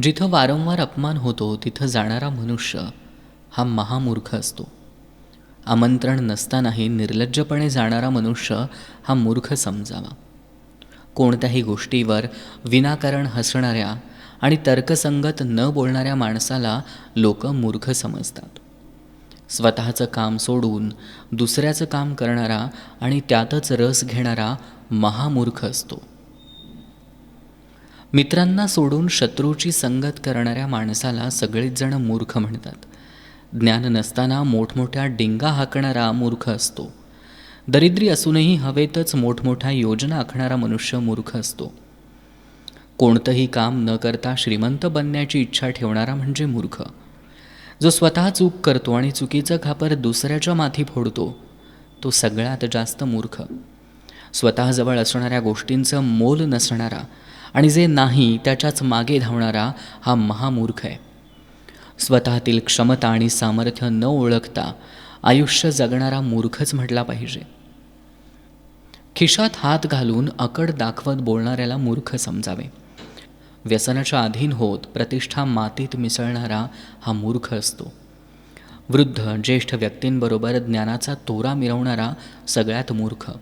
जिथं वारंवार अपमान होतो तिथं जाणारा मनुष्य हा महामूर्ख असतो. आमंत्रण नसतानाही निर्लज्जपणे जाणारा मनुष्य हा मूर्ख समजावा. कोणत्याही गोष्टीवर विनाकारण हसणाऱ्या आणि तर्कसंगत न बोलणाऱ्या माणसाला लोक मूर्ख समजतात. स्वतःचं काम सोडून दुसऱ्याचं काम करणारा आणि त्यातच रस घेणारा महामूर्ख असतो. मित्रांना सोडून शत्रूची संगत करणाऱ्या माणसाला सगळेच जण मूर्ख म्हणतात. ज्ञान नसताना मोठमोठ्या डिंगा हाकणारा मूर्ख असतो. दरिद्री असूनही हवेतच मोठमोठ्या योजना आखणारा मनुष्य मूर्ख असतो. कोणतंही काम न करता श्रीमंत बनण्याची इच्छा ठेवणारा म्हणजे मूर्ख. जो स्वतः चूक करतो आणि चुकीचं खापर दुसऱ्याच्या माथी फोडतो तो सगळ्यात जास्त मूर्ख. स्वतःजवळ असणाऱ्या गोष्टींचं मोल नसणारा आणि जे नाही त्याच्याच मागे धावणारा हा महामूर्ख आहे. स्वतःतील क्षमता आणि सामर्थ्य न ओळखता आयुष्य जगणारा मूर्खच म्हटला पाहिजे. खिशात हात घालून अकड दाखवत बोलणाऱ्याला मूर्ख समजावे. व्यसनाच्या अधीन होत प्रतिष्ठा मातीत मिसळणारा हा मूर्ख असतो. वृद्ध ज्येष्ठ व्यक्तींबरोबर ज्ञानाचा तोरा मिरवणारा सगळ्यात मूर्ख.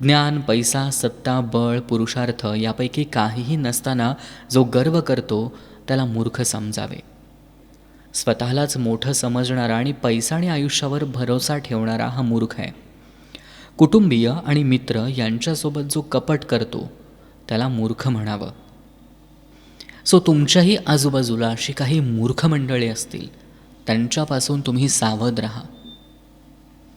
ज्ञान पैसा सत्ता बळ पुरुषार्थ यापैकी काहीही नसताना जो गर्व करतो त्याला मूर्ख समजावे. स्वतःलाच मोठं समजणारा आणि पैसा आणि आयुष्यावर भरोसा ठेवणारा हा मूर्ख आहे. कुटुंबीय आणि मित्र यांच्यासोबत जो कपट करतो त्याला मूर्ख म्हणावं. सो तुमच्याही आजूबाजूला अशी काही मूर्ख मंडळी असतील त्यांच्यापासून तुम्ही सावध राहा.